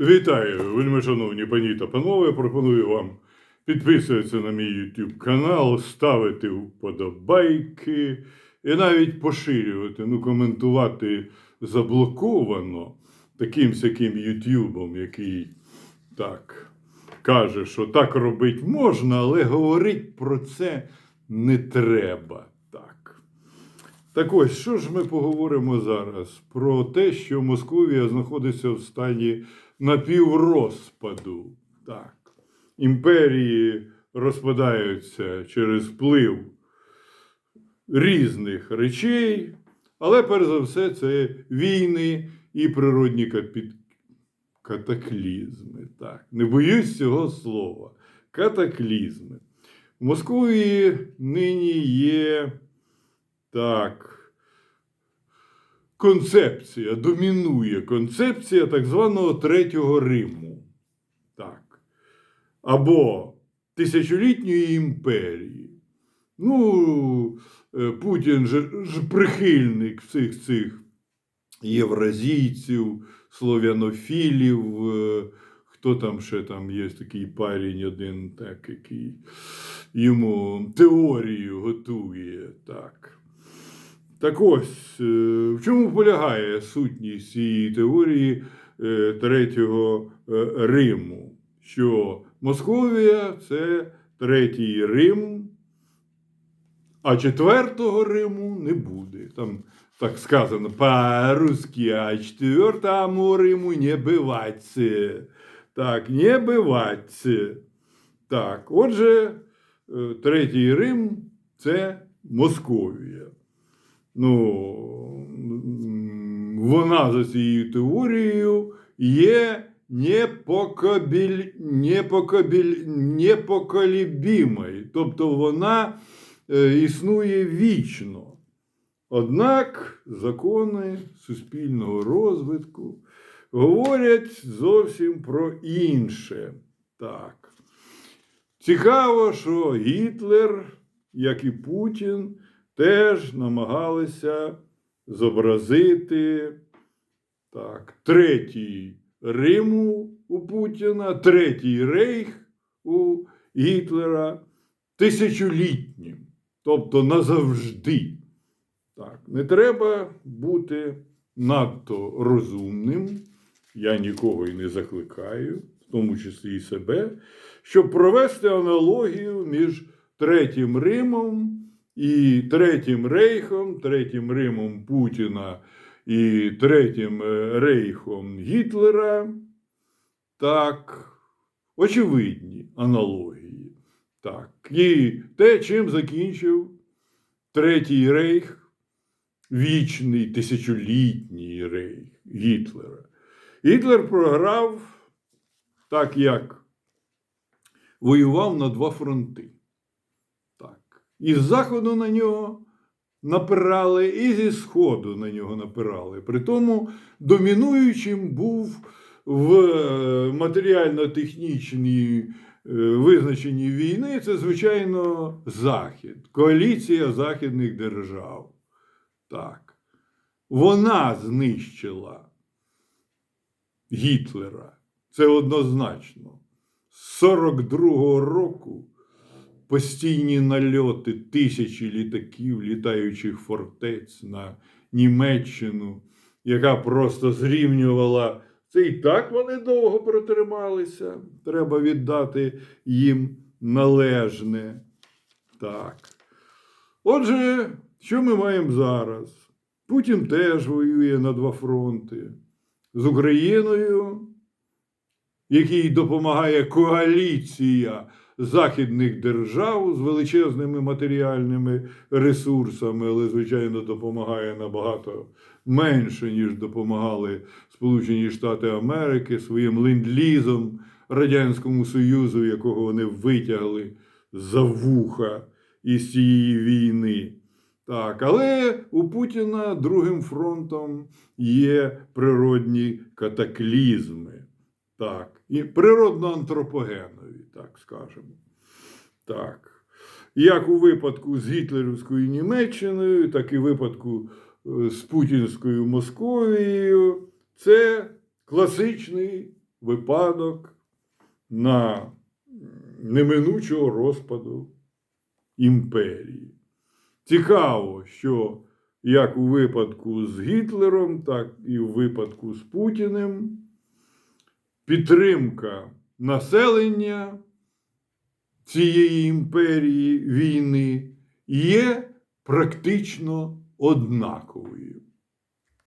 Вітаю, вельми шановні пані та панове. Пропоную вам підписуватися на мій YouTube канал, ставити вподобайки і навіть поширювати, ну, коментувати заблоковано таким сяким Ютубом, який так каже, що так робити можна, але говорити про це не треба. Так ось, що ж ми поговоримо зараз? Про те, що Московія знаходиться в стані напіврозпаду. Так. Імперії розпадаються через вплив різних речей, але перш за все це війни і природні катаклізми. Так. Не боюсь цього слова. Катаклізми. В Московії нині є так. Концепція, домінує концепція так званого Третього Риму. Так. Або тисячолітньої імперії. Ну, е, Путін же ж прихильник всіх цих євразійців, слов'янофілів. е, Хто там ще там є такий парень один, так, який йому теорію готує. Так. Так ось, е, в чому полягає сутність цієї теорії е, Третього е, Риму? Що Московія це третій Рим, а четвертого Риму не буде. Там так сказано по-русски, а четвертому Риму не бывать. Так, не бывать. Так, отже, третій Рим це Московія. Ну, вона за цією теорією є непокобіль, непокобіль, непоколібімою. Тобто вона е, існує вічно. Однак закони суспільного розвитку говорять зовсім про інше. Так. Цікаво, що Гітлер, як і Путін, теж намагалися зобразити так, третій Риму у Путіна, третій рейх у Гітлера тисячолітнім, тобто назавжди. Так, не треба бути надто розумним, я нікого і не закликаю, в тому числі і себе, щоб провести аналогію між Третім Римом і Третім Рейхом, Третім Римом Путіна і Третім е, Рейхом Гітлера. Так, очевидні аналогії. Так, і те, чим закінчив Третій Рейх, вічний тисячолітній рейх Гітлера. Гітлер програв так, як воював на два фронти. І з заходу на нього напирали, і зі сходу на нього напирали. Притому домінуючим був в е, матеріально-технічній е, визначенні війни це, звичайно, Захід, коаліція західних держав. Так. Вона знищила Гітлера. Це однозначно. З 42-го року постійні нальоти тисячі літаків, літаючих фортець на Німеччину, яка просто зрівнювала. Це і так вони довго протрималися. Треба віддати їм належне. Так. Отже, що ми маємо зараз? Путін теж воює на два фронти з Україною, якій допомагає коаліція західних держав з величезними матеріальними ресурсами, але, звичайно, допомагає набагато менше, ніж допомагали Сполучені Штати Америки своїм ленд-лізом Радянському Союзу, якого вони витягли за вуха із цієї війни. Так, але у Путіна другим фронтом є природні катаклізми. Так, і природно-антропогенові, так скажемо. Так. Як у випадку з гітлерівською Німеччиною, так і в випадку е, з Путінською Московією, це класичний випадок на неминучого розпаду імперії. Цікаво, що як у випадку з Гітлером, так і у випадку з Путіним підтримка населення цієї імперії війни є практично однаковою.